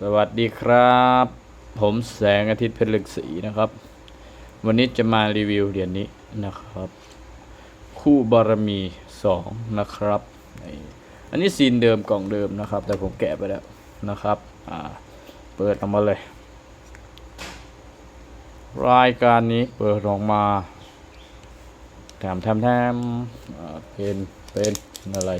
สวัสดีครับ ผมแสงอาทิตย์เพชรลึกศรีนะครับ วันนี้จะมารีวิวเหรียญนี้นะครับ คู่บารมีสองนะครับ อันนี้ซีนเดิมกล่องเดิมนะครับ แต่ผมแกะไปแล้วนะครับอ่าเปิดออกมาเลย รายการนี้เปิดออกมาแถมแถมแถมเป็นเป็นอะไร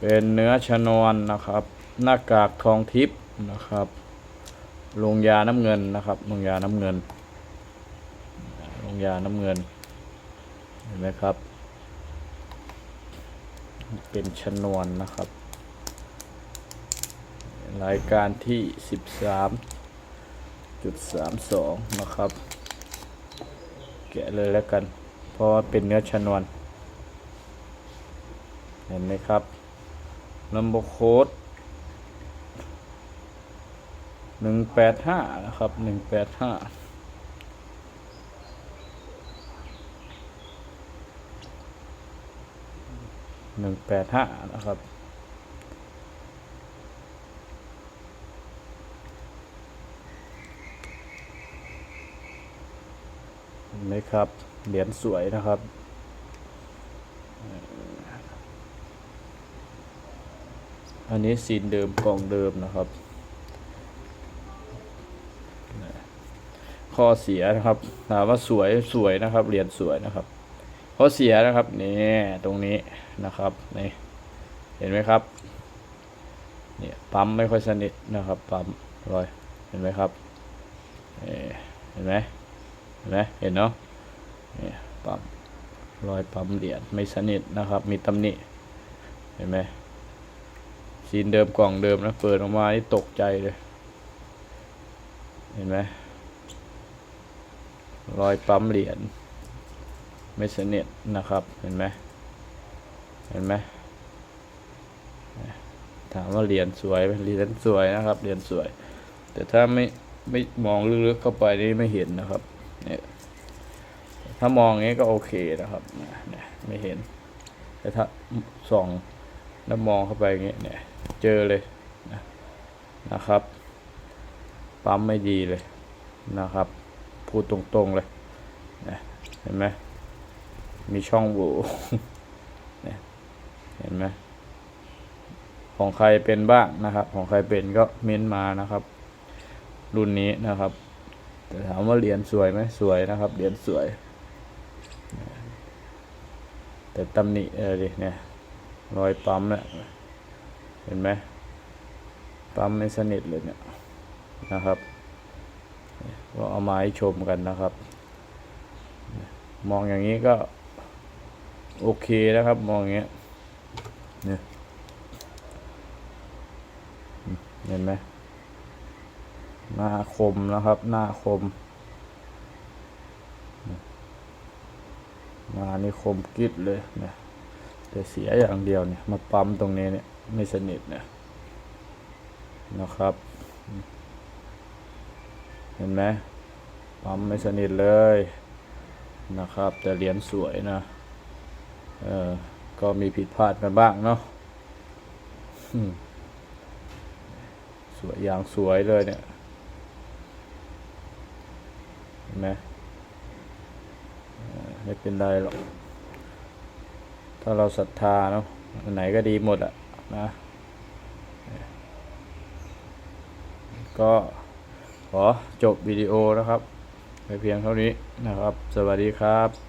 เป็นเนื้อชนวนนะครับ หน้ากากทองทิพย์นะครับลงยาน้ำเงินนะครับลงยาน้ำเงินลงยาน้ำเงิน เห็นไหมครับ เป็นชนวนนะครับ รายการที่ 13.32 นะครับ แกะเลยแล้วกัน เพราะว่าเป็นเนื้อชนวน เห็นไหมครับ นัมเบโคดหนึ่งแปดห้านะครับหนึ่งแปดห้าหนึ่งแปดห้านะครับเห็นไหมครับ เหรียญสวยนะครับ อันนี้ซีนเดิมกล่องเดิมนะครับข้อเสียนะครับถามว่าสวยสวยนะครับเหรียญสวยนะครับข้อเสียนะครับนี่ตรงนี้นะครับนี่เห็นไหมครับเนี่ยปั๊มไม่ค่อยสนิทนะครับปั๊มรอยเห็นไหมครับเห็นไหมเห็นไหมเห็นเนาะนี่ปั๊มรอยปั๊มเหรียญไม่สนิทนะครับ มีตำหนิเห็นไหม ซีนเดิมกล่องเดิมนะ เปิดออกมานี่ตกใจเลย เห็นไหมรอยปั๊มเหรียญไม่สนิทนะครับ เห็นไหมเห็นไหมถามว่าเหรียญสวยเหรียญสวยนะครับเหรียญสวย แต่ถ้าไม่ไม่มองลึกๆเข้าไปนี่ไม่เห็นนะครับเนี่ยถ้ามองงี้ก็โอเคนะครับนะไม่เห็น แต่ถ้าส่อง แล้วมองเข้าไปอย่างนี้ยเนี่ยเจอเลยนะนะครับ ปั๊มไม่ดีเลยนะครับ พูดตรงๆเลยนะเห็นไหมมีช่องโหว่เนี่ยเห็นไหมของใครเป็นบ้างนะครับ ของใครเป็นก็เม้นมานะครับ รุ่นนี้นะครับ แต่ถามว่าเหรียญสวยไหมสวยนะครับเหรียญสวย แต่ตำหนิเออดิเนี่ย รอยปั๊มเนี่ยเห็นไหมปั๊มไม่สนิทเลยเนี่ยนะครับก็เอามาให้ชมกันนะครับ มองอย่างนี้ก็ โอเคนะครับ มองอย่างเงี้ยเนี่ยเห็นไหมหน้าคมนะครับ หน้าคมมานี่คมกริดเลยเนี่ย แต่เสียอย่างเดียวเนี่ย มาปั๊มตรงนี้เนี่ย ไม่สนิทเนี่ยนะครับ เห็นไหมปั๊มไม่สนิทเลยนะครับ แต่เหรียญสวยนะเออก็มีผิดพลาดกันบ้างเนาะสวยอย่างสวยเลยเนี่ยเห็นไหมไม่เป็นไรหรอก ถ้าเราศรัทธาเนาะไหนก็ดีหมดอะนะ ก็ขอจบวิดีโอนะครับไปเพียงเท่านี้นะครับ สวัสดีครับ